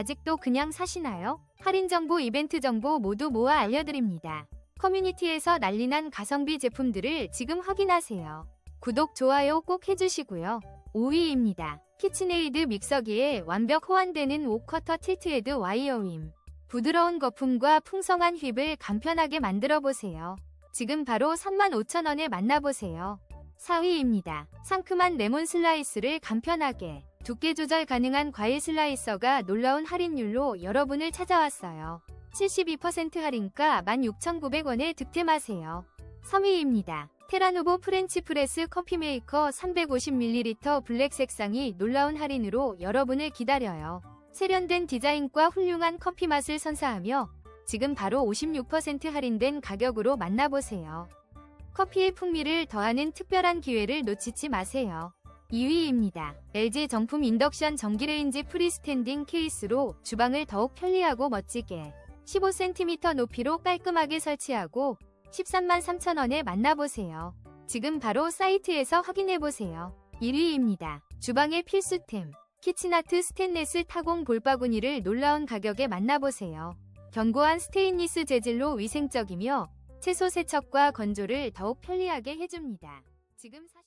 아직도 그냥 사시나요? 할인 정보, 이벤트 정보 모두 모아 알려드립니다. 커뮤니티에서 난리난 가성비 제품들을 지금 확인하세요. 구독, 좋아요 꼭 해주시고요. 5위입니다. 키친에이드 믹서기에 완벽 호환되는 5쿼터 틸트헤드 와이어임. 부드러운 거품과 풍성한 휩을 간편하게 만들어 보세요. 지금 바로 35,000원에 만나보세요. 4위입니다. 상큼한 레몬 슬라이스를 간편하게 두께 조절 가능한 과일 슬라이서가 놀라운 할인율로 여러분을 찾아왔어요. 72% 할인가 16,900원에 득템하세요. 3위입니다. 테라노보 프렌치 프레스 커피 메이커 350ml 블랙 색상이 놀라운 할인으로 여러분을 기다려요. 세련된 디자인과 훌륭한 커피 맛을 선사하며 지금 바로 56% 할인된 가격으로 만나보세요. 커피의 풍미를 더하는 특별한 기회를 놓치지 마세요. 2위입니다. LG 정품 인덕션 전기레인지 프리스탠딩 케이스로 주방을 더욱 편리하고 멋지게 15cm 높이로 깔끔하게 설치하고 13만 3천원에 만나보세요. 지금 바로 사이트에서 확인해보세요. 1위입니다. 주방의 필수템. 키친아트 스테인레스 타공 볼바구니를 놀라운 가격에 만나보세요. 견고한 스테인리스 재질로 위생적이며 채소 세척과 건조를 더욱 편리하게 해줍니다. 지금 사...